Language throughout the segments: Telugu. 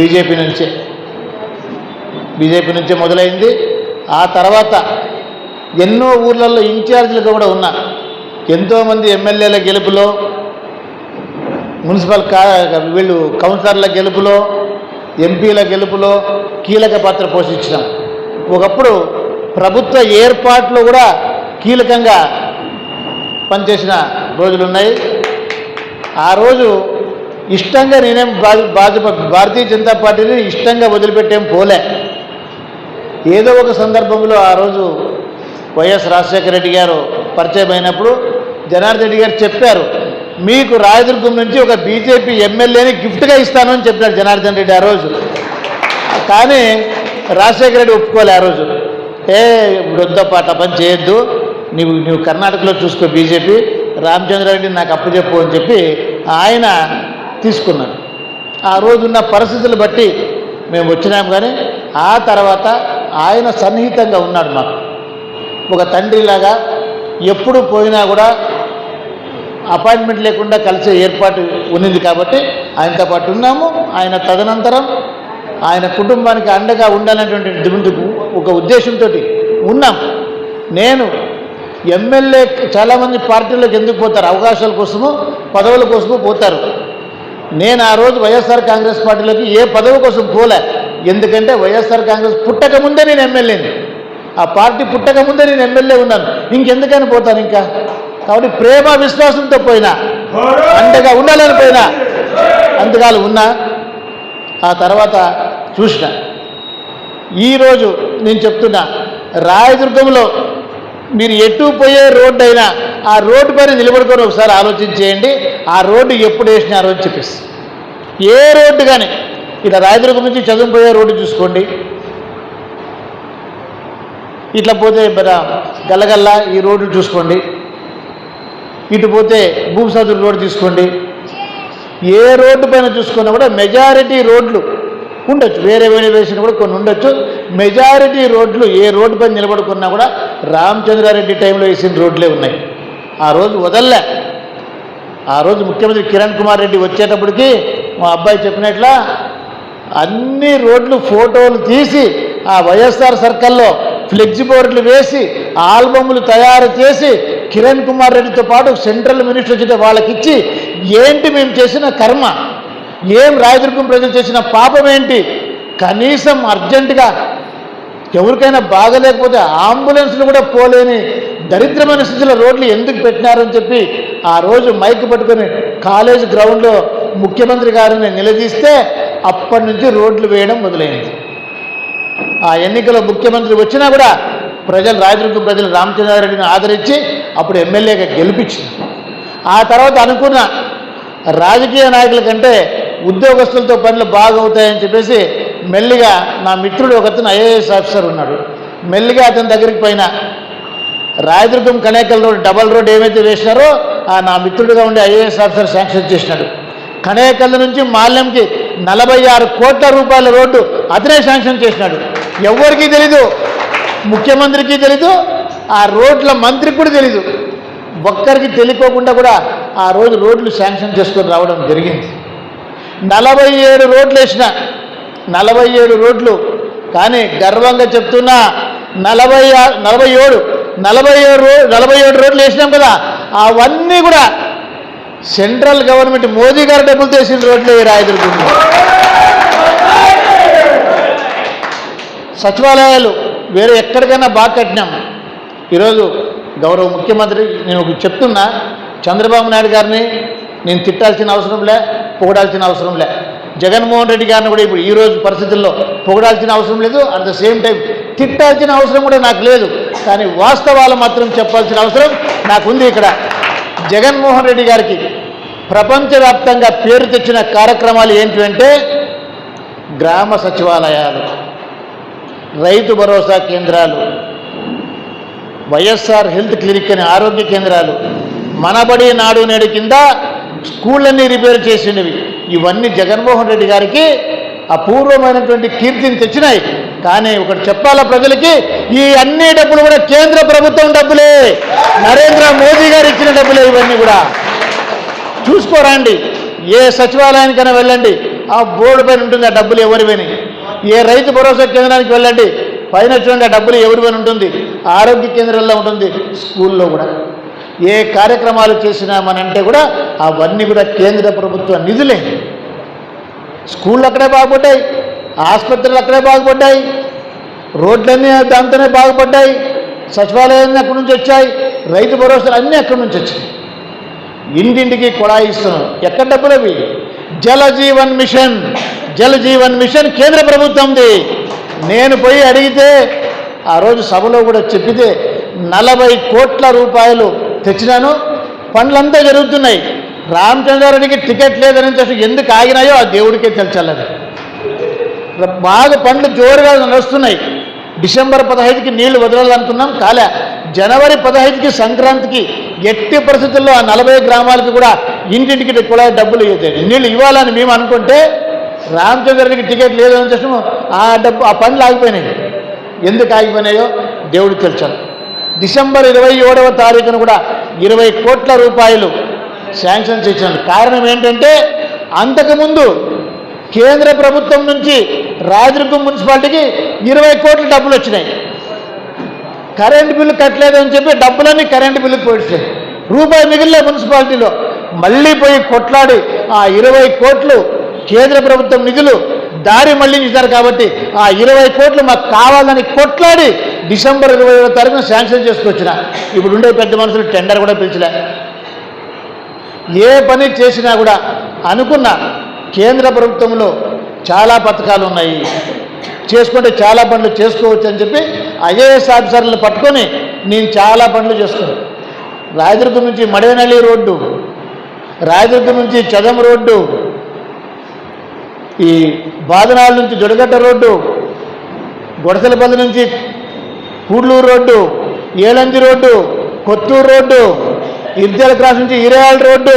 బీజేపీ నుంచే. బీజేపీ నుంచే మొదలైంది. ఆ తర్వాత ఎన్నో ఊర్లలో ఇన్ఛార్జీలుగా కూడా ఉన్నా. ఎంతోమంది ఎమ్మెల్యేల గెలుపులో మున్సిపల్ కా వీళ్ళు కౌన్సిలర్ల గెలుపులో ఎంపీల గెలుపులో కీలక పాత్ర పోషించినాం. ఒకప్పుడు ప్రభుత్వ ఏర్పాట్లు కూడా కీలకంగా పనిచేసిన రోజులు ఉన్నాయి ఆ రోజు ఇష్టంగా నేనేం భాజపా భారతీయ జనతా పార్టీని ఇష్టంగా వదిలిపెట్టేం పోలే. ఏదో ఒక సందర్భంలో ఆ రోజు వైఎస్ రాజశేఖర రెడ్డి గారు పరిచయం అయినప్పుడు జనార్దన్ రెడ్డి గారు చెప్పారు మీకు రాయదుర్గం నుంచి ఒక బీజేపీ ఎమ్మెల్యేని గిఫ్ట్గా ఇస్తాను అని చెప్పారు జనార్దన్ రెడ్డి ఆ రోజు. కానీ రాజశేఖర రెడ్డి ఒప్పుకోలే ఆ రోజు. ఏ వృద్ధ పాట పని చేయొద్దు. నువ్వు నువ్వు కర్ణాటకలో చూసుకో బీజేపీ. రామచంద్రారెడ్డి నాకు అప్పచెప్పు అని చెప్పి ఆయన తీసుకున్నాను ఆ రోజున్న పరిస్థితులు బట్టి మేము వచ్చినాం కానీ ఆ తర్వాత ఆయన సన్నిహితంగా ఉన్నాడు మాకు. ఒక తండ్రిలాగా ఎప్పుడు పోయినా కూడా అపాయింట్మెంట్ లేకుండా కలిసే ఏర్పాటు ఉన్నింది కాబట్టి ఆయనతో పాటు ఉన్నాము. ఆయన తదనంతరం ఆయన కుటుంబానికి అండగా ఉండాలనేటువంటి దిగుందుకు ఒక ఉద్దేశంతో ఉన్నాం. నేను ఎమ్మెల్యే చాలామంది పార్టీలకు ఎందుకు పోతారు? అవకాశాల కోసము పదవుల కోసము పోతారు. నేను ఆ రోజు వైఎస్ఆర్ కాంగ్రెస్ పార్టీలోకి ఏ పదవి కోసం పోలే. ఎందుకంటే వైఎస్ఆర్ కాంగ్రెస్ పుట్టక ముందే నేను ఎమ్మెల్యేని ఆ పార్టీ పుట్టక ముందే నేను ఎమ్మెల్యే ఉన్నాను. ఇంకెందుకని పోతాను ఇంకా? కాబట్టి ప్రేమ విశ్వాసంతో పోయినా. అండగా ఉండాలని పోయినా. అంతకాలు ఉన్నా. ఆ తర్వాత చూసిన. ఈరోజు నేను చెప్తున్నా రాయదుర్గంలో మీరు ఎటు పోయే రోడ్డు అయినా ఆ రోడ్డు పైన నిలబడుకొని ఒకసారి ఆలోచించేయండి ఆ రోడ్డు ఎప్పుడు వేసినారో అని చెప్పేసి. ఏ రోడ్డు కానీ ఇట్లా రాయదుర్గం నుంచి చదువుపోయే రోడ్డు చూసుకోండి. ఇట్లా పోతే మన గల్లగల్ల ఈ రోడ్డు చూసుకోండి. ఇటు పోతే భూమిసాదుల రోడ్డు తీసుకోండి. ఏ రోడ్డు పైన చూసుకున్నా కూడా మెజారిటీ రోడ్లు ఉండొచ్చు. వేరే వేరే వేసిన కూడా కొన్ని ఉండొచ్చు. మెజారిటీ రోడ్లు ఏ రోడ్డు పైన నిలబడుకున్నా కూడా రామచంద్రారెడ్డి టైంలో వేసిన రోడ్లే ఉన్నాయి. ఆ రోజు వదల్లే. ఆ రోజు ముఖ్యమంత్రి కిరణ్ కుమార్ రెడ్డి వచ్చేటప్పటికి మా అబ్బాయి చెప్పినట్లా అన్ని రోడ్లు ఫోటోలు తీసి ఆ వైఎస్ఆర్ సర్కిల్లో ఫ్లెక్సీ బోర్డులు వేసి ఆల్బమ్లు తయారు చేసి కిరణ్ కుమార్ రెడ్డితో పాటు సెంట్రల్ మినిస్టర్ వచ్చితే వాళ్ళకి ఇచ్చి ఏంటి మేము చేసిన కర్మ? ఏం రాయదుర్గం ప్రజలు చేసిన పాపం ఏంటి? కనీసం అర్జెంటుగా ఎవరికైనా బాగలేకపోతే అంబులెన్స్లు కూడా పోలేని దరిద్రమైన స్థితిలో రోడ్లు ఎందుకు పెట్టినారని చెప్పి ఆ రోజు మైక్ పట్టుకొని కాలేజ్ గ్రౌండ్లో ముఖ్యమంత్రి గారిని నిలదీస్తే అప్పటి నుంచి రోడ్లు వేయడం మొదలైంది ఆ ఎన్నికలో ముఖ్యమంత్రి వచ్చినా కూడా ప్రజలు రాయదుర్గం ప్రజలు రామచంద్రారెడ్డిని ఆదరించి అప్పుడు ఎమ్మెల్యేగా గెలిపించింది. ఆ తర్వాత అనుకున్న రాజకీయ నాయకుల కంటే ఉద్యోగస్తులతో పనులు బాగవుతాయని చెప్పేసి మెల్లిగా నా మిత్రుడు ఒకతను ఐఏఎస్ ఆఫీసర్ ఉన్నాడు. మెల్లిగా అతని దగ్గరికి పోయిన. Rayadurgam Kanekal road double road ఏమైతే వేసినారో ఆ నా మిత్రుడిగా ఉండే ఐఏఎస్ ఆఫీసర్ శాంక్షన్ చేసినాడు. కనేకల్ నుంచి మాల్యంకి నలభై ఆరు కోట్ల రూపాయల రోడ్డు అతనే శాంక్షన్ చేసినాడు. ఎవరికీ తెలీదు ముఖ్యమంత్రికి తెలీదు ఆ రోడ్ల మంత్రికి కూడా తెలీదు. ఒక్కరికి తెలియకోకుండా కూడా ఆ రోజు రోడ్లు శాంక్షన్ చేసుకొని రావడం జరిగింది. నలభై ఏడు రోడ్లు వేసిన నలభై ఏడు రోడ్లు. కానీ గర్వంగా చెప్తున్నా నలభై నలభై ఏడు నలభై ఏడు రో నలభై ఏడు రోడ్లు వేసినాం కదా అవన్నీ కూడా సెంట్రల్ గవర్నమెంట్ మోదీ గారు డబ్బులు తెసిన రోడ్లు ఈ రాయదుర్గంలో సచివాలయాలు వేరే ఎక్కడికైనా బాగా కట్టినాం. ఈరోజు గౌరవ ముఖ్యమంత్రి నేను ఒక చెప్తున్నా చంద్రబాబు నాయుడు గారిని నేను తిట్టాల్సిన అవసరం లే పొగడాల్సిన అవసరం లే. జగన్మోహన్ రెడ్డి గారిని కూడా ఇప్పుడు ఈ రోజు పరిస్థితుల్లో పొగడాల్సిన అవసరం లేదు. అట్ ద సేమ్ టైం తిట్టాల్సిన అవసరం కూడా నాకు లేదు. కానీ వాస్తవాలు మాత్రం చెప్పాల్సిన అవసరం నాకుంది ఇక్కడ. జగన్మోహన్ రెడ్డి గారికి ప్రపంచవ్యాప్తంగా పేరు తెచ్చిన కార్యక్రమాలు ఏంటంటే గ్రామ సచివాలయాలు రైతు భరోసా కేంద్రాలు వైఎస్ఆర్ హెల్త్ క్లినిక్ అనే ఆరోగ్య కేంద్రాలు మనబడి నాడు నేడు కింద స్కూళ్ళన్నీ రిపేర్ చేసినవి ఇవన్నీ జగన్మోహన్ రెడ్డి గారికి అపూర్వమైనటువంటి కీర్తిని తెచ్చినాయి. కానీ ఒకటి చెప్పాలా ప్రజలకి? ఈ అన్ని డబ్బులు కూడా కేంద్ర ప్రభుత్వం డబ్బులే. నరేంద్ర మోదీ గారు ఇచ్చిన డబ్బులే ఇవన్నీ కూడా. చూసుకోరండి. ఏ సచివాలయానికైనా వెళ్ళండి. ఆ బోర్డు పైన ఉంటుంది ఆ డబ్బులు ఎవరివని ఏ రైతు భరోసా కేంద్రానికి వెళ్ళండి. పైన చూడండి ఆ డబ్బులు ఎవరివని ఉంటుంది? ఆరోగ్య కేంద్రంలో ఉంటుంది. స్కూల్లో కూడా. ఏ కార్యక్రమాలు చేసినామనంటే కూడా అవన్నీ కూడా కేంద్ర ప్రభుత్వ నిధులే. స్కూళ్ళు అక్కడే బాగుపడ్డాయి ఆసుపత్రులు అక్కడే బాగుపడ్డాయి రోడ్లన్నీ దాంతోనే బాగుపడ్డాయి సచివాలయాన్ని అక్కడి నుంచి వచ్చాయి రైతు భరోసాలు అన్నీ అక్కడి నుంచి వచ్చాయి. ఇంటింటికి కుళాయి ఇస్తున్నాం. ఎక్కడ డబ్బులు అవి? జల జీవన్ మిషన్ జల జీవన్ మిషన్ కేంద్ర ప్రభుత్వంది. నేను పోయి అడిగితే ఆ రోజు సభలో కూడా చెప్పితే నలభై కోట్ల రూపాయలు తెచ్చినాను. పనులంతా జరుగుతున్నాయి. రామచంద్రారెడ్డికి టికెట్ లేదని చెప్పి ఎందుకు ఆగినాయో ఆ దేవుడికే తెలిచాలని బాగా పండ్లు జోరుగా నడుస్తున్నాయి. డిసెంబర్ పదహైదుకి నీళ్ళు వదలాలనుకున్నాం. కాలే జనవరి పదహైదుకి సంక్రాంతికి ఎట్టి పరిస్థితుల్లో ఆ నలభై గ్రామాలకి కూడా ఇంటింటికి కూడా డబ్బులు ఇవ్వలేదు. నీళ్ళు ఇవ్వాలని మేము అనుకుంటే రామచంద్రుడికి టికెట్ లేదని చెప్పి ఆ డబ్బు ఆ పనులు ఆగిపోయినాయి. ఎందుకు ఆగిపోయినాయో దేవుడు తెలుసాను డిసెంబర్ ఇరవై ఏడవ తారీఖున కూడా ఇరవై కోట్ల రూపాయలు శాంక్షన్ చేశాను కారణం ఏంటంటే అంతకుముందు కేంద్ర ప్రభుత్వం నుంచి రాజరికం మున్సిపాలిటీకి ఇరవై కోట్ల డబ్బులు వచ్చినాయి. కరెంటు బిల్లు కట్టలేదని చెప్పి డబ్బులన్నీ కరెంటు బిల్లుకి పోయిస్తాయి రూపాయి మిగిలిన మున్సిపాలిటీలో మళ్ళీ పోయి కొట్లాడి ఆ ఇరవై కోట్లు కేంద్ర ప్రభుత్వం నిధులు దారి మళ్ళించారు కాబట్టి ఆ ఇరవై కోట్లు మాకు కావాలని కొట్లాడి డిసెంబర్ ఇరవై ఏడో తారీఖున శాంక్షన్ చేసుకొచ్చిన. ఇప్పుడు ఉండే పెద్ద మనుషులు టెండర్ కూడా పిలిచలే. ఏ పని చేసినా కూడా అనుకున్న కేంద్ర ప్రభుత్వంలో చాలా పథకాలు ఉన్నాయి. చేసుకుంటే చాలా పనులు చేసుకోవచ్చు అని చెప్పి ఐఏఎస్ ఆఫీసర్లను పట్టుకొని నేను చాలా పనులు చేసుకున్నాను. రాయదుర్గం నుంచి మడేనల్లి రోడ్డు రాయదుర్గం నుంచి చదం రోడ్డు ఈ బాదనాల నుంచి జొడగట్ట రోడ్డు గొడసలపల్లి నుంచి Kudluru road Elanji road Kothur road Irjala cross నుంచి ఇరాయాల రోడ్డు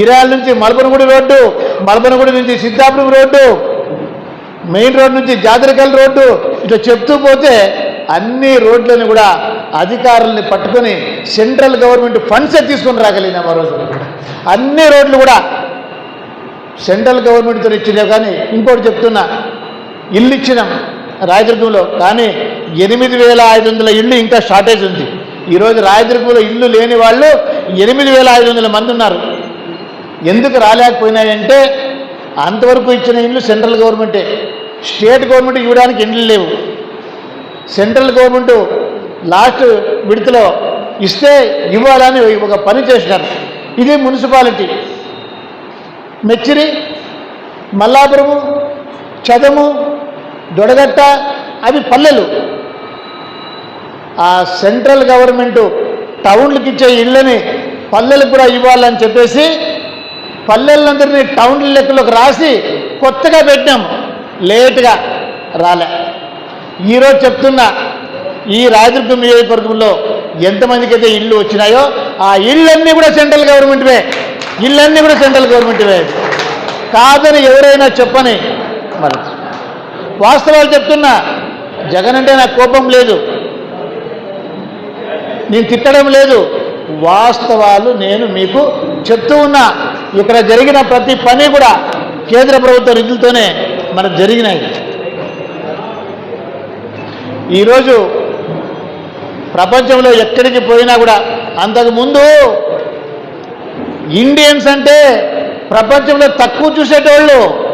ఇరాయాల నుంచి మలబనగుడి రోడ్డు మలబనగుడి నుంచి సిద్ధాపురం రోడ్డు మెయిన్ రోడ్ నుంచి జాతరకల్ రోడ్డు ఇట్లా చెప్తూ పోతే అన్ని రోడ్లను కూడా అధికారుల్ని పట్టుకొని సెంట్రల్ గవర్నమెంట్ ఫండ్సే తీసుకొని రాగలిగినాం ఆ రోజు అన్ని రోడ్లు కూడా సెంట్రల్ గవర్నమెంట్తో ఇచ్చినావు కానీ ఇంకోటి చెప్తున్నా ఇల్లు ఇచ్చినాం. రాయదుర్గంలో. కానీ ఎనిమిది వేల ఐదు వందల ఇళ్ళు ఇంకా షార్టేజ్ ఉంది. ఈరోజు రాయదుర్గంలో ఇల్లు లేని వాళ్ళు ఎనిమిది వేల ఐదు వందల మంది ఉన్నారు. ఎందుకు రాలేకపోయినాయంటే అంతవరకు ఇచ్చిన ఇల్లు సెంట్రల్ గవర్నమెంటే. స్టేట్ గవర్నమెంట్ ఇవ్వడానికి ఇండ్లు లేవు. సెంట్రల్ గవర్నమెంట్ లాస్ట్ విడతలో ఇస్తే ఇవ్వాలని ఒక పని చేసినారు. ఇది మున్సిపాలిటీ. మెచ్చిరి మల్లాపురము చదము దొడగట్ట అవి పల్లెలు. ఆ సెంట్రల్ గవర్నమెంటు టౌన్లకు ఇచ్చే ఇళ్ళని పల్లెలకు కూడా ఇవ్వాలని చెప్పేసి పల్లెలందరినీ టౌన్ల లెక్కలోకి రాసి కొత్తగా పెట్టాం లేటుగా రాలే. ఈరోజు చెప్తున్నా ఈ రాజదుర్గం నియోజకవర్గంలో ఎంతమందికి అయితే ఇళ్ళు వచ్చినాయో ఆ ఇళ్ళన్నీ కూడా సెంట్రల్ గవర్నమెంట్వే. ఇళ్ళన్నీ కూడా సెంట్రల్ గవర్నమెంట్వే. కాదని ఎవరైనా చెప్పని మరి వాస్తవాలు చెప్తున్నా. జగన్ అంటే నాకు కోపం లేదు. నేను తిట్టడం లేదు. వాస్తవాలు నేను మీకు చెప్తూ ఉన్నా. ఇక్కడ జరిగిన ప్రతి పని కూడా కేంద్ర ప్రభుత్వ నిధులతోనే మనకు జరిగినాయి. ఈరోజు ప్రపంచంలో ఎక్కడికి పోయినా కూడా అంతకుముందు ఇండియన్స్ అంటే ప్రపంచంలో తక్కువ చూసేటోళ్ళు.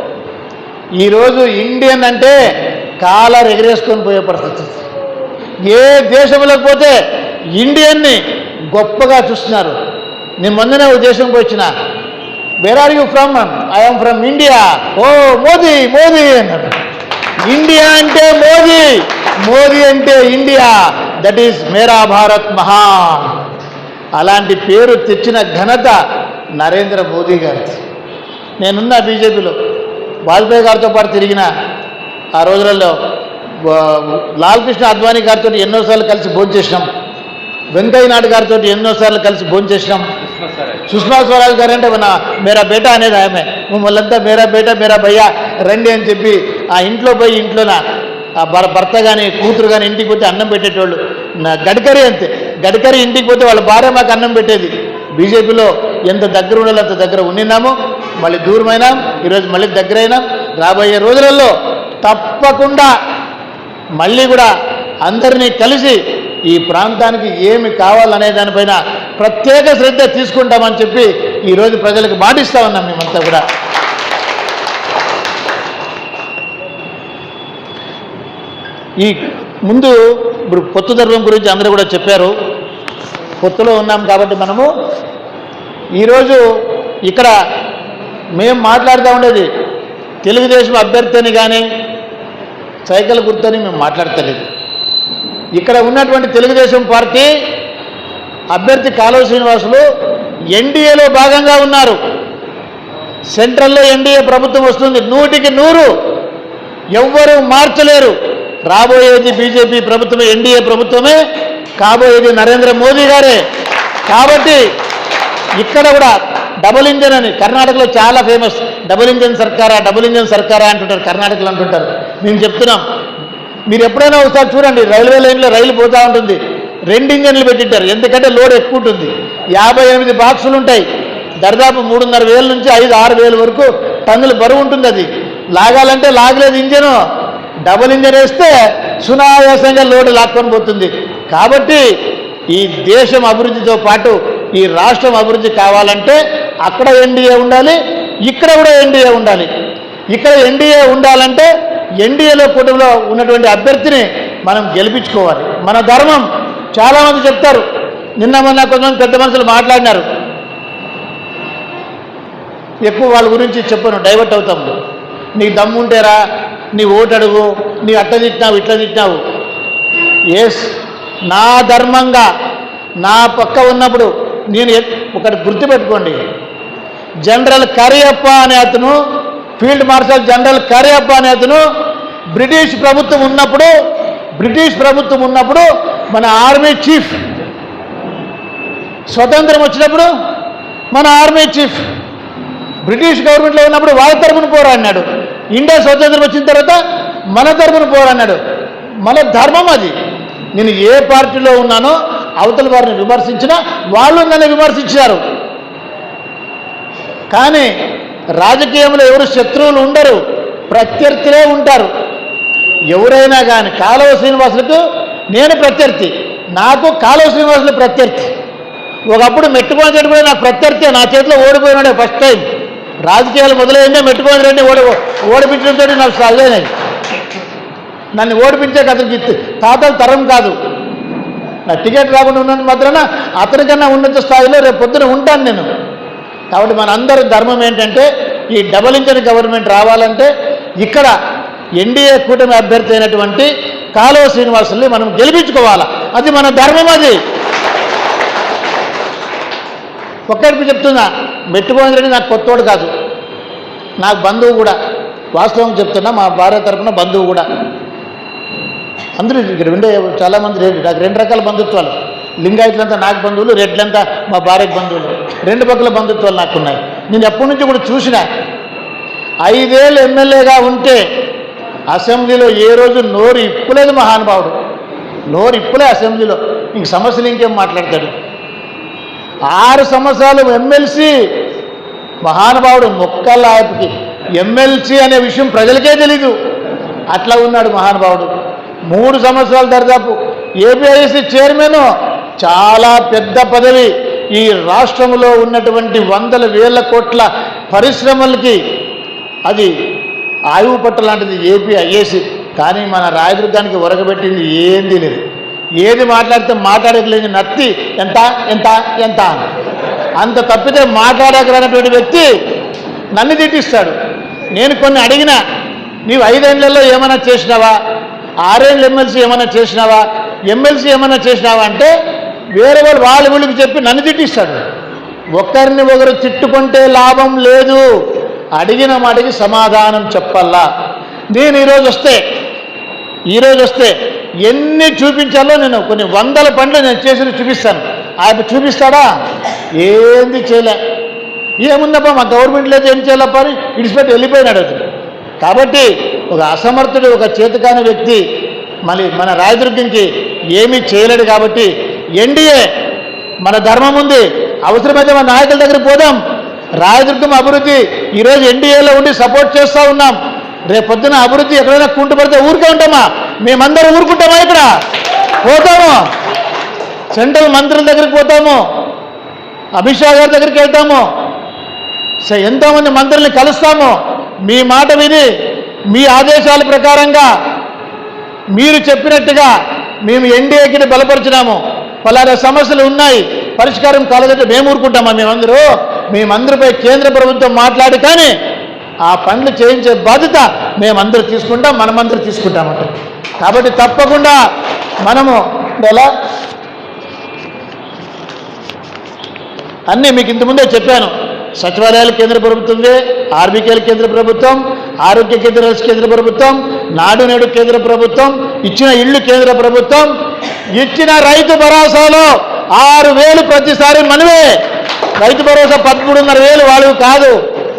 ఈరోజు ఇండియన్ అంటే కాలర్ ఎగరేసుకొని పోయే పరిస్థితి. ఏ దేశంలోకి పోతే ఇండియన్ని గొప్పగా చూస్తున్నారు. నేను మొన్ననే ఒక దేశంకి వచ్చిన. Where are you from I'm from India oh Modi Modi అన్నాడు. ఇండియా అంటే మోదీ. మోదీ అంటే ఇండియా. దట్ ఈస్ మేరా భారత్ మహా. అలాంటి పేరు తెచ్చిన ఘనత నరేంద్ర మోదీ గారి నేనున్న బీజేపీలో. వాజ్పేయి గారితో పాటు తిరిగిన ఆ రోజులలో వా- లాల్ కృష్ణ అద్వానీ గారితో ఎన్నోసార్లు కలిసి భోంచేసినాం వెంకయ్య నాయుడు గారితో ఎన్నోసార్లు కలిసి భోంచేసినాం సుష్మా స్వరాజ్. గారు అంటే మన మేరా బేటా అనేది ఆమె. మమ్మల్ంతా మేరా బేటా మేరా భయ్యా రండి అని చెప్పి ఆ ఇంట్లో పోయి ఇంట్లోన ఆ భర్- భర్త కానీ కూతురు కానీ ఇంటికి పోతే అన్నం పెట్టేటోళ్ళు. నా గడ్కరీ అంతే. గడ్కరీ ఇంటికి పోతే వాళ్ళ భార్య మాకు అన్నం పెట్టేది. బీజేపీలో ఎంత దగ్గర ఉండాలో అంత దగ్గర ఉండినాము మళ్ళీ దూరమైనా ఈరోజు మళ్ళీ దగ్గరైనాం రాబోయే రోజులలో తప్పకుండా మళ్ళీ కూడా అందరినీ కలిసి ఈ ప్రాంతానికి ఏమి కావాలనే దానిపైన ప్రత్యేక శ్రద్ధ తీసుకుంటామని చెప్పి ఈరోజు ప్రజలకు మాటిస్తా ఉన్నాం మేమంతా కూడా. ఈ ముందు ఇప్పుడు పొత్తు ధర్మం గురించి అందరూ కూడా చెప్పారు. పొత్తులో ఉన్నాం కాబట్టి మనము ఈరోజు ఇక్కడ మేము మాట్లాడుతూ ఉండేది. తెలుగుదేశం అభ్యర్థిని కానీ సైకిల్ గుర్తని మేము మాట్లాడతలేదు. ఇక్కడ ఉన్నటువంటి తెలుగుదేశం పార్టీ అభ్యర్థి కాలువ శ్రీనివాసులు ఎన్డీఏలో భాగంగా ఉన్నారు. సెంట్రల్లో ఎన్డీఏ ప్రభుత్వం వస్తుంది. నూటికి నూరు. ఎవ్వరూ మార్చలేరు. రాబోయేది బీజేపీ ప్రభుత్వమే ఎన్డీఏ ప్రభుత్వమే. కాబోయేది నరేంద్ర మోదీ గారే. కాబట్టి ఇక్కడ కూడా డబుల్ ఇంజన్ అని కర్ణాటకలో చాలా ఫేమస్. డబుల్ ఇంజన్ సర్కారా డబుల్ ఇంజన్ సర్కారా అంటుంటారు కర్ణాటకలో అంటుంటారు. మేము చెప్తున్నాం. మీరు ఎప్పుడైనా ఒకసారి చూడండి రైల్వే లైన్లో రైలు పోతూ ఉంటుంది. రెండు ఇంజన్లు పెట్టింటారు. ఎందుకంటే లోడ్ ఎక్కువ ఉంటుంది. యాభై ఎనిమిది బాక్సులు ఉంటాయి. దరిదాపు మూడున్నర వేల నుంచి ఐదు ఆరు వేల వరకు టన్నులు బరువు ఉంటుంది అది. లాగాలంటే లాగలేదు ఇంజను. డబుల్ ఇంజన్ వేస్తే సునాయాసంగా లోడ్ లాక్కొని పోతుంది. కాబట్టి ఈ దేశం అభివృద్ధితో పాటు ఈ రాష్ట్రం అభివృద్ధి కావాలంటే అక్కడ ఎన్డీఏ ఉండాలి ఇక్కడ కూడా ఎన్డీఏ ఉండాలి. ఇక్కడ ఎన్డీఏ ఉండాలంటే ఎన్డీఏలో కూటమిలో ఉన్నటువంటి అభ్యర్థిని మనం గెలిపించుకోవాలి. మన ధర్మం చాలామంది చెప్తారు. నిన్న మొన్న కొంతమంది పెద్ద మనుషులు మాట్లాడినారు. ఎక్కువ వాళ్ళ గురించి చెప్పను డైవర్ట్ అవుతాము నీ దమ్ము ఉంటేరా నీ ఓటు అడుగు నీ అట్ట తిట్టినావు ఇట్లా తిట్టినావు. ఎస్ నా ధర్మంగా నా పక్క ఉన్నప్పుడు నేను ఒకటి గుర్తుపెట్టుకోండి. జనరల్ కరియప్ప అనే అతను ఫీల్డ్ మార్షల్ జనరల్ కరియప్ప అనే అతను బ్రిటిష్ ప్రభుత్వం ఉన్నప్పుడు బ్రిటిష్ ప్రభుత్వం ఉన్నప్పుడు మన ఆర్మీ చీఫ్ స్వతంత్రం వచ్చినప్పుడు మన ఆర్మీ చీఫ్ బ్రిటిష్ గవర్నమెంట్లో ఉన్నప్పుడు వాళ్ళ తరపున పోరాడినాడు. ఇండియా స్వతంత్రం వచ్చిన తర్వాత మన తరపున పోరాడినాడు. మన ధర్మం అది. నేను ఏ పార్టీలో ఉన్నానో అవతల వారిని విమర్శించినా వాళ్ళు నన్ను విమర్శించారు కానీ రాజకీయంలో ఎవరు శత్రువులు ఉండరు ప్రత్యర్థులే ఉంటారు. ఎవరైనా కానీ కాలువ శ్రీనివాసులకు నేను ప్రత్యర్థి నాకు కాలువ శ్రీనివాసులు ప్రత్యర్థి. ఒకప్పుడు మెట్టుకొని చెడిపోయి నాకు ప్రత్యర్థి నా చేతిలో ఓడిపోయినాడే ఫస్ట్ టైం రాజకీయాలు మొదలైందే మెట్టుకొని రెడ్డి ఓడి ఓడిపించడంతో నాకు చదివేనాయి నన్ను ఓడిపించే అతనికి తాతల తరం కాదు. నా టికెట్ రాకుండా ఉన్నంత మాత్రాన అతనికన్నా ఉన్నత స్థాయిలో రేపు పొద్దున ఉంటాను నేను. కాబట్టి మనందరి ధర్మం ఏంటంటే ఈ డబల్ ఇంజన్ గవర్నమెంట్ రావాలంటే ఇక్కడ ఎన్డీఏ కూటమి అభ్యర్థి అయినటువంటి కాలువ శ్రీనివాసుల్ని మనం గెలిపించుకోవాలా. అది మన ధర్మం అది. ఒక్కడికి చెప్తున్నా మెట్టుకోని రెడ్డి నాకు కొత్తోడు కాదు. నాకు బంధువు కూడా. వాస్తవం చెప్తున్నా మా భార్య తరపున బంధువు కూడా. అందరూ ఇక్కడ ఉండే చాలామంది నాకు రెండు రకాల బంధుత్వాలు. లింగాయతులంతా నాకు బంధువులు రెడ్లంతా మా భార్యకు బంధువులు. రెండు పక్కల బంధుత్వాలు నాకు ఉన్నాయి నేను ఎప్పటి నుంచి కూడా చూసిన ఐదేళ్ళు ఎమ్మెల్యేగా ఉంటే అసెంబ్లీలో ఏ రోజు నోరు ఇప్పులేదు మహానుభావుడు. నోరు ఇప్పులే అసెంబ్లీలో. ఇంక సమస్యలు ఇంకేం మాట్లాడతాడు? ఆరు సంవత్సరాలు ఎమ్మెల్సీ మహానుభావుడు మొక్కలాయపుకి ఎమ్మెల్సీ అనే విషయం ప్రజలకే తెలీదు. అట్లా ఉన్నాడు మహానుభావుడు. మూడు సంవత్సరాలు దరిదాపు ఏపీఐసి చైర్మన్ చాలా పెద్ద పదవి. ఈ రాష్ట్రంలో ఉన్నటువంటి వందల వేల కోట్ల పరిశ్రమలకి అది ఆయువు పట్ట లాంటిది ఏపీ ఐఏసి కానీ మన రాయదుర్గానికి ఉరగబెట్టింది ఏంది లేదు ఏది మాట్లాడితే మాట్లాడలేదు నత్తి ఎంత ఎంత ఎంత? అంత తప్పితే మాట్లాడగలనటువంటి వ్యక్తి నన్ను తిట్టిస్తాడు. నేను కొన్ని అడిగినా నీవు ఐదేళ్ళలో ఏమైనా చేసినావా? ఆరేళ్ళు ఎమ్మెల్సీ ఏమైనా చేసినావా? ఎమ్మెల్సీ ఏమైనా చేసినావా? అంటే వేరే వాళ్ళు వాళ్ళ వీళ్ళకి చెప్పి నన్ను తిట్టిస్తాడు. ఒకరిని ఒకరు తిట్టుకుంటే లాభం లేదు. అడిగిన మాటకి సమాధానం చెప్పాలా? నేను ఈరోజు వస్తే ఈరోజు వస్తే ఎన్ని చూపించాలో నేను కొన్ని వందల పనులు నేను చేసి చూపిస్తాను. ఆయన చూపిస్తాడా? ఏంది చేయలే. ఏముందప్పా మా గవర్నమెంట్ లేదు ఏం చేయాలప్ప అని విడిచిపెట్టి వెళ్ళిపోయినాడు అతను. కాబట్టి ఒక అసమర్థుడు ఒక చేతకాని వ్యక్తి మళ్ళీ మన రాయదుర్గంకి ఏమీ చేయలేడు కాబట్టి ఎన్డీఏ. మన ధర్మం ఉంది. అవసరమైతే మన నాయకుల దగ్గరికి పోదాం. రాయదుర్గం అభివృద్ధి ఈరోజు ఎన్డీఏలో ఉండి సపోర్ట్ చేస్తూ ఉన్నాం. రేపు పొద్దున అభివృద్ధి ఎక్కడైనా కుంటు పడితే ఊరికే ఉంటామా? మేమందరం ఊరుకుంటామా ఇక్కడ? పోతాము. సెంట్రల్ మంత్రుల దగ్గరికి పోతాము. అమిత్ షా గారి దగ్గరికి వెళ్తాము. ఎంతోమంది మంత్రుల్ని కలుస్తాము. మీ మాట విని మీ ఆదేశాల ప్రకారంగా మీరు చెప్పినట్టుగా మేము ఎన్డీఏకి బలపరిచినాము. పలానా సమస్యలు ఉన్నాయి పరిష్కారం కాలేదంటే మేము ఊరుకుంటామా మేమందరూ? మేమందరిపై కేంద్ర ప్రభుత్వం మాట్లాడి కానీ ఆ పనులు చేయించే బాధ్యత మేమందరూ తీసుకుంటాం మనమందరూ తీసుకుంటామంట కాబట్టి తప్పకుండా మనము ఎలా అన్నీ మీకు ఇంతకుముందే చెప్పాను. సచివాలయాలు కేంద్ర ప్రభుత్వంవే ఆర్బీకేలు కేంద్ర ప్రభుత్వం ఆరోగ్య కేంద్రాలు కేంద్ర ప్రభుత్వం నాడు నేడు కేంద్ర ప్రభుత్వం ఇచ్చిన ఇళ్ళు కేంద్ర ప్రభుత్వం ఇచ్చిన రైతు భరోసాలో ఆరు వేలు ప్రతిసారి మనవే. రైతు భరోసా పదమూడున్నర వేలు వాళ్ళు కాదు.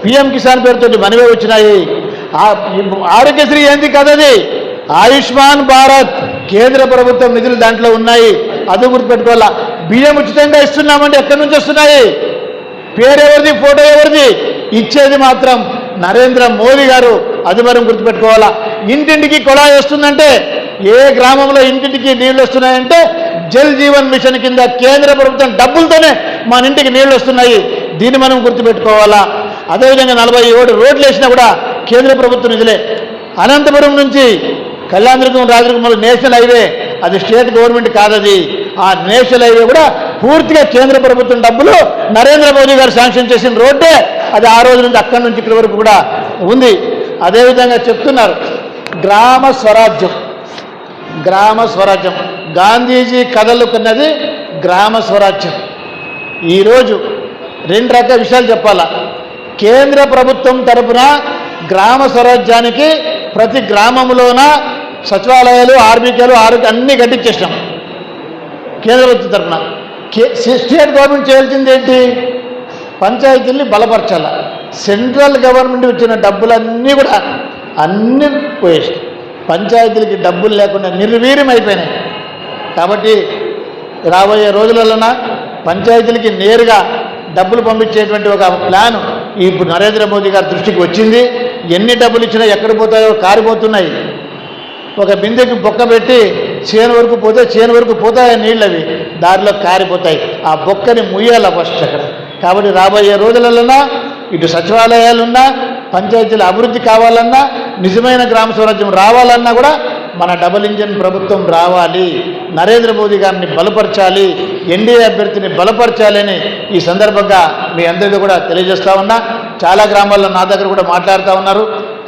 పిఎం కిసాన్ పేరుతో మనవే వచ్చినాయి. ఆరోగ్యశ్రీ ఏంది కదది ఆయుష్మాన్ భారత్ కేంద్ర ప్రభుత్వం నిధులు దాంట్లో ఉన్నాయి. అది గుర్తుపెట్టుకోవాలా? బియ్యం ఉచితంగా ఇస్తున్నామంటే ఎక్కడి నుంచి వస్తున్నాయి? పేరు ఎవరిది ఫోటో ఎవరిది? ఇచ్చేది మాత్రం నరేంద్ర మోదీ గారు అది మనం గుర్తుపెట్టుకోవాలా? ఇంటింటికి కొళాయి వస్తుందంటే ఏ గ్రామంలో ఇంటింటికి నీళ్ళు వస్తున్నాయంటే జల్ జీవన్ మిషన్ కింద కేంద్ర ప్రభుత్వం డబ్బులతోనే మన ఇంటికి నీళ్ళు వస్తున్నాయి. దీన్ని మనం గుర్తుపెట్టుకోవాలా? అదేవిధంగా నలభై ఏడు రోడ్లు వేసినా కూడా కేంద్ర ప్రభుత్వం నిధులే. అనంతపురం నుంచి కళ్యాణదుర్గం రాజదుర్గం నేషనల్ హైవే అది స్టేట్ గవర్నమెంట్ కాదది. ఆ నేషనల్ హైవే కూడా పూర్తిగా కేంద్ర ప్రభుత్వం డబ్బులు నరేంద్ర మోదీ గారు శాంక్షన్ చేసిన రోడ్డే అది ఆ రోజు నుంచి అక్కడి నుంచి ఇక్కడి వరకు కూడా ఉంది. అదేవిధంగా చెప్తున్నారు గ్రామ స్వరాజ్యం గ్రామ స్వరాజ్యం. గాంధీజీ కథలుకున్నది గ్రామ స్వరాజ్యం. ఈరోజు రెండు రకాల విషయాలు చెప్పాలా. కేంద్ర ప్రభుత్వం తరపున గ్రామ స్వరాజ్యానికి ప్రతి గ్రామంలోన సచివాలయాలు ఆర్బీకేలు ఆరోగ్య అన్నీ కట్టించేసినాం. కేంద్ర ప్రభుత్వం తరపున. స్టేట్ గవర్నమెంట్ చేయాల్సింది ఏంటి? పంచాయతీల్ని బలపరచాల. సెంట్రల్ గవర్నమెంట్ వచ్చిన డబ్బులన్నీ కూడా అన్ని వేస్ట్ పంచాయతీలకి డబ్బులు లేకుండా నిర్వీర్యం అయిపోయినాయి. కాబట్టి రాబోయే రోజులలోన పంచాయతీలకి నేరుగా డబ్బులు పంపించేటువంటి ఒక ప్లాన్ ఇప్పుడు నరేంద్ర మోదీ గారి దృష్టికి వచ్చింది. ఎన్ని డబ్బులు ఇచ్చినా ఎక్కడ పోతాయో కారిపోతున్నాయి. ఒక బిందెకి బొక్క పెట్టి చేను వరకు పోతే చేను వరకు పోతాయి నీళ్ళు అవి దారిలో కారిపోతాయి. ఆ బొక్కని ముయ్యాల ఫస్ట్ అక్కడ కాబట్టి రాబోయే రోజులలోనా ఇటు సచివాలయాలున్నా పంచాయతీల అభివృద్ధి కావాలన్నా నిజమైన గ్రామ స్వరాజ్యం రావాలన్నా కూడా మన డబుల్ ఇంజన్ ప్రభుత్వం రావాలి. నరేంద్ర మోదీ గారిని బలపరచాలి. ఎన్డీఏ అభ్యర్థిని బలపరచాలి అని ఈ సందర్భంగా మీ అందరితో కూడా తెలియజేస్తూ ఉన్నా. చాలా గ్రామాల్లో నా దగ్గర కూడా మాట్లాడుతూ ఉన్నారు.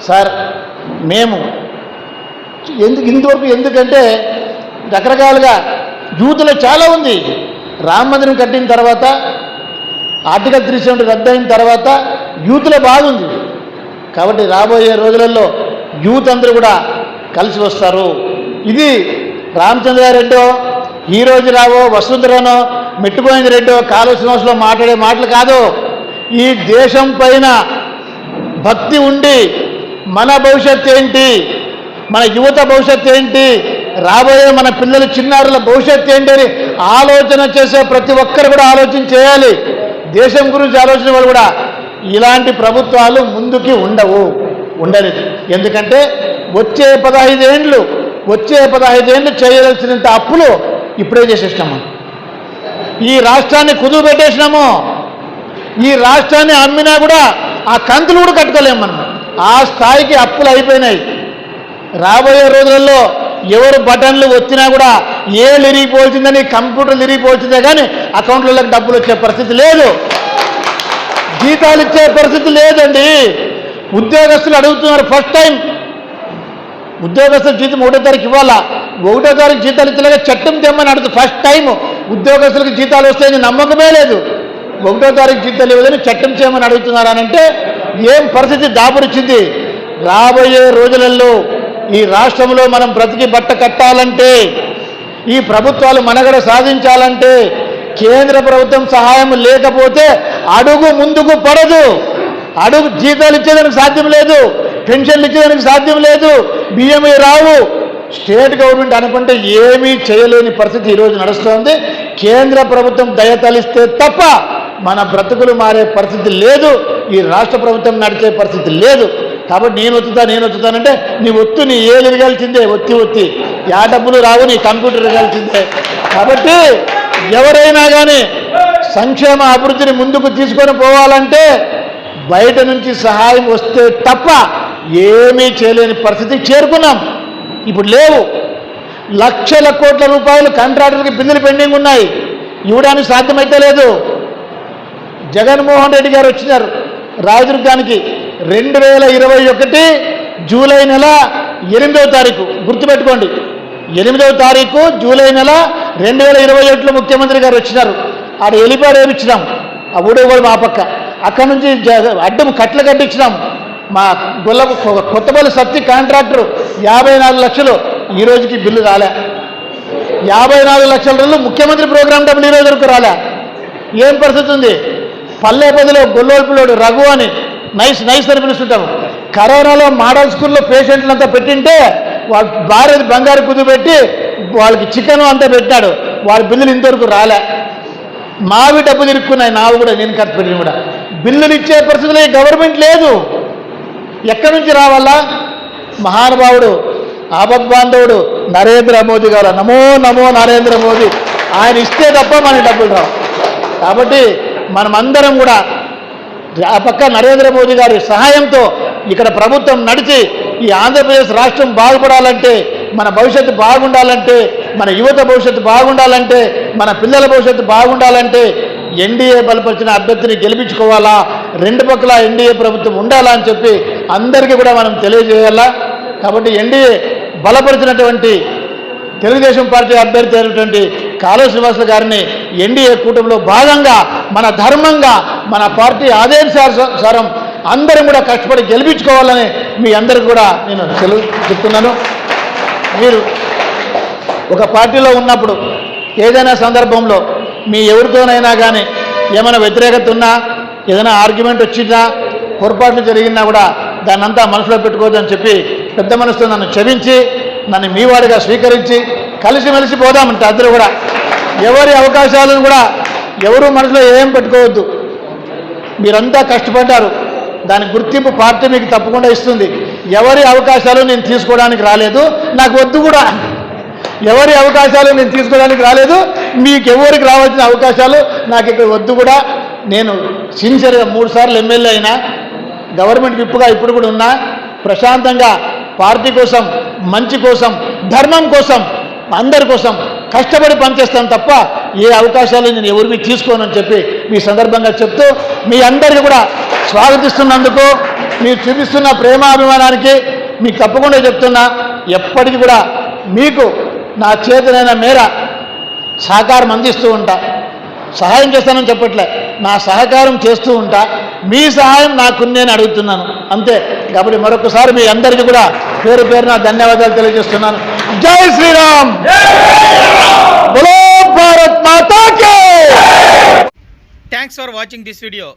సార్ మేము ఎందుకు ఇంతవరకు ఎందుకంటే రకరకాలుగా యూత్లో చాలా ఉంది. రామ మందిరం కట్టిన తర్వాత ఆర్టికల్ త్రీ సెవెంటీ రద్దయిన తర్వాత యూత్లో బాగుంది. కాబట్టి రాబోయే రోజులలో యూత్ అందరూ కూడా కలిసి వస్తారు. ఇది రామచంద్రారెడ్డో ఈ రోజు రావో వసుంధరనో మెట్టుకోయింది రెడ్డో కాలువ మాట్లాడే మాటలు కాదు. ఈ దేశం పైన భక్తి ఉండి మన భవిష్యత్తు ఏంటి? మన యువత భవిష్యత్తు ఏంటి? రాబోయే మన పిల్లలు చిన్నారుల భవిష్యత్తు ఏంటి అని ఆలోచన చేసే ప్రతి ఒక్కరు కూడా ఆలోచన చేయాలి. దేశం గురించి ఆలోచన వాళ్ళు కూడా ఇలాంటి ప్రభుత్వాలు ముందుకి ఉండవు ఉండలేదు. ఎందుకంటే వచ్చే పదహైదేండ్లు వచ్చే పదహైదేండ్లు చేయవలసినంత అప్పులు ఇప్పుడే చేసేసినాము. ఈ రాష్ట్రాన్ని కుదువు పెట్టేసినాము ఈ రాష్ట్రాన్ని అమ్మినా కూడా ఆ కంతులు కూడా కట్టుకోలేము మనం. ఆ స్థాయికి అప్పులు అయిపోయినాయి. రాబోయే రోజులలో ఎవరు బటన్లు వచ్చినా కూడా ఏ లిరిగిపోతుందని కంప్యూటర్లు ఇరిగిపోవచ్చిందే కానీ అకౌంట్లలోకి డబ్బులు వచ్చే పరిస్థితి లేదు. జీతాలు ఇచ్చే పరిస్థితి లేదండి. ఉద్యోగస్తులు అడుగుతున్నారు ఫస్ట్ టైం. ఉద్యోగస్తుల జీతం ఒకటో తారీఖు ఇవ్వాలా? ఒకటో తారీఖు జీతాలు ఇచ్చలేక చట్టం తెమ్మని అడుగుతుంది ఫస్ట్ టైం ఉద్యోగస్తులకు జీతాలు వస్తాయని నమ్మకమే లేదు. ఒకటో తారీఖు జీతాలు ఇవ్వదని చట్టం చేయమని అడుగుతున్నారు అంటే ఏం పరిస్థితి దాపురిచ్చింది? రాబోయే రోజులలో ఈ రాష్ట్రంలో మనం బ్రతికి బట్ట కట్టాలంటే ఈ ప్రభుత్వాలు మనగడ సాధించాలంటే కేంద్ర ప్రభుత్వం సహాయం లేకపోతే అడుగు ముందుకు పడదు. అడుగు జీతాలు ఇచ్చేదానికి సాధ్యం లేదు పెన్షన్లు ఇచ్చేదానికి సాధ్యం లేదు బియ్యమే రావు. స్టేట్ గవర్నమెంట్ అనుకుంటే ఏమీ చేయలేని పరిస్థితి ఈరోజు నడుస్తోంది. కేంద్ర ప్రభుత్వం దయతలిస్తే తప్ప మన బ్రతుకులు మారే పరిస్థితి లేదు. ఈ రాష్ట్ర ప్రభుత్వం నడిచే పరిస్థితి లేదు. కాబట్టి నేను ఒత్తుతా నేను ఒత్తుతానంటే నీ ఒత్తు నీ ఏలు ఇరగాల్సిందే ఒత్తి ఒత్తి. యా డబ్బులు రావు నీ కంప్యూటర్ ఇరగాల్సిందే. కాబట్టి ఎవరైనా కానీ సంక్షేమ అభివృద్ధిని ముందుకు తీసుకొని పోవాలంటే బయట నుంచి సహాయం వస్తే తప్ప ఏమీ చేయలేని పరిస్థితికి చేరుకున్నాం. ఇప్పుడు లేవు. లక్షల కోట్ల రూపాయలు కాంట్రాక్టర్కి బిల్లులు పెండింగ్ ఉన్నాయి. ఇవ్వడానికి సాధ్యమైతే లేదు. జగన్మోహన్ రెడ్డి గారు వచ్చినారు రాయదుర్గానికి రెండు వేల ఇరవై ఒకటి జూలై నెల ఎనిమిదవ తారీఖు. గుర్తుపెట్టుకోండి. ఎనిమిదవ తారీఖు జూలై నెల రెండు వేల ఇరవై ఒకటిలో ముఖ్యమంత్రి గారు వచ్చినారు. ఆడ ఎలిపాడు వేపించినాం ఆ ఊడే మా పక్క. అక్కడ నుంచి జ- అడ్డం కట్టలు కట్టించినాం మా గొల్ల కొత్తపల్లి సత్తి కాంట్రాక్టర్ యాభై నాలుగు లక్షలు ఈ రోజుకి బిల్లు రాలే. యాభై నాలుగు లక్షల రోజులు ముఖ్యమంత్రి ప్రోగ్రాం డబ్బులు ఈ రోజు వరకు రాలే. ఏం పరిస్థితి ఉంది? పల్లె పదిలో గొల్లోల్పులోడు రఘు అని నైస్ నైస్ అని కరోనాలో మోడల్ స్కూల్లో పేషెంట్లు అంతా పెట్టింటే వాళ్ళ భార్య బంగారు కుదు పెట్టి వాళ్ళకి చికెన్ అంతా పెట్టాడు వాళ్ళ బిల్లులు ఇంతవరకు రాలే. మావి డబ్బు తిరుక్కున్నాయి నావి కూడా నేను ఖర్చు పెట్టిన కూడా. బిల్లులు ఇచ్చే పరిస్థితిలో గవర్నమెంట్ లేదు. ఎక్కడి నుంచి రావాలా? మహానుభావుడు ఆపద్బాంధవుడు నరేంద్ర మోదీ గారు నమో నమో నరేంద్ర మోదీ. ఆయన ఇస్తే తప్ప మనకి డబ్బులు రావు. కాబట్టి మనమందరం కూడా ఆ పక్క నరేంద్ర మోదీ గారి సహాయంతో ఇక్కడ ప్రభుత్వం నడిచి ఈ ఆంధ్రప్రదేశ్ రాష్ట్రం బాగుపడాలంటే మన భవిష్యత్తు బాగుండాలంటే మన యువత భవిష్యత్తు బాగుండాలంటే మన పిల్లల భవిష్యత్తు బాగుండాలంటే ఎన్డీఏ బలపరిచిన అభ్యర్థిని గెలిపించుకోవాలా రెండు పక్కల ఎన్డీఏ ప్రభుత్వం ఉండాలా అని చెప్పి అందరికీ కూడా మనం తెలియజేయాలా. కాబట్టి ఎన్డీఏ బలపరిచినటువంటి తెలుగుదేశం పార్టీ అభ్యర్థి అయినటువంటి కాళ శ్రీనివాసులు గారిని ఎన్డీఏ కూటమిలో భాగంగా మన ధర్మంగా మన పార్టీ ఆదేశానుసారం అందరం కూడా కష్టపడి గెలిపించుకోవాలని మీ అందరికి కూడా నేను సెలవు చెప్తున్నాను. మీరు ఒక పార్టీలో ఉన్నప్పుడు ఏదైనా సందర్భంలో మీ ఎవరితోనైనా కానీ ఏమైనా వ్యతిరేకత ఉన్నా ఏదైనా ఆర్గ్యుమెంట్ వచ్చినా పొరపాట్లు జరిగినా కూడా దాన్నంతా మనసులో పెట్టుకోవద్దని చెప్పి పెద్ద మనసుతో నన్ను క్షమించి నన్ను మీ వాడిగా స్వీకరించి కలిసిమెలిసి పోదామంటే అందరూ కూడా. ఎవరి అవకాశాలను కూడా ఎవరు మనసులో ఏం పెట్టుకోవద్దు. మీరంతా కష్టపడ్డారు. దాని గుర్తింపు పార్టీ మీకు తప్పకుండా ఇస్తుంది. ఎవరి అవకాశాలు నేను తీసుకోవడానికి రాలేదు నాకు వద్దు కూడా. ఎవరి అవకాశాలు నేను తీసుకోవడానికి రాలేదు మీకు ఎవరికి రావాల్సిన అవకాశాలు నాకు ఇక్కడ వద్దు కూడా. నేను సిన్సియర్గా మూడు సార్లు ఎమ్మెల్యే అయినా గవర్నమెంట్ విప్పుగా ఇప్పుడు కూడా ఉన్నా ప్రశాంతంగా పార్టీ కోసం మంచి కోసం ధర్మం కోసం అందరి కోసం కష్టపడి పనిచేస్తాను తప్ప ఏ అవకాశాలు నేను ఎవరివి తీసుకోనని చెప్పి మీ సందర్భంగా చెప్తూ మీ అందరికీ కూడా స్వాగతిస్తున్నందుకు మీరు చూపిస్తున్న ప్రేమాభిమానానికి మీకు తప్పకుండా చెప్తున్నా ఎప్పటికీ కూడా మీకు నా చేతనైన మేర సహకారం అందిస్తూ ఉంటా. సహాయం చేస్తానని చెప్పట్లే నా సహకారం చేస్తూ ఉంటా. మీ సహాయం నాకు నేను అడుగుతున్నాను. అంతే. కాబట్టి మరొకసారి మీ అందరికీ కూడా పేరు పేరున ధన్యవాదాలు తెలియజేస్తున్నాను. జై శ్రీరామ్! బలో Bharat మాతాకే! Thanks for watching this video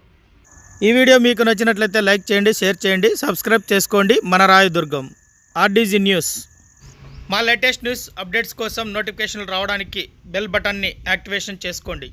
ఈ వీడియో మీకు నచ్చినట్లయితే లైక్ చేయండి షేర్ చేయండి సబ్స్క్రైబ్ చేసుకోండి. మన రాయదుర్గం ఆర్డీజీ న్యూస్. మా లేటెస్ట్ న్యూస్ అప్డేట్స్ కోసం నోటిఫికేషన్లు రావడానికి బెల్ బటన్ని యాక్టివేషన్ చేసుకోండి.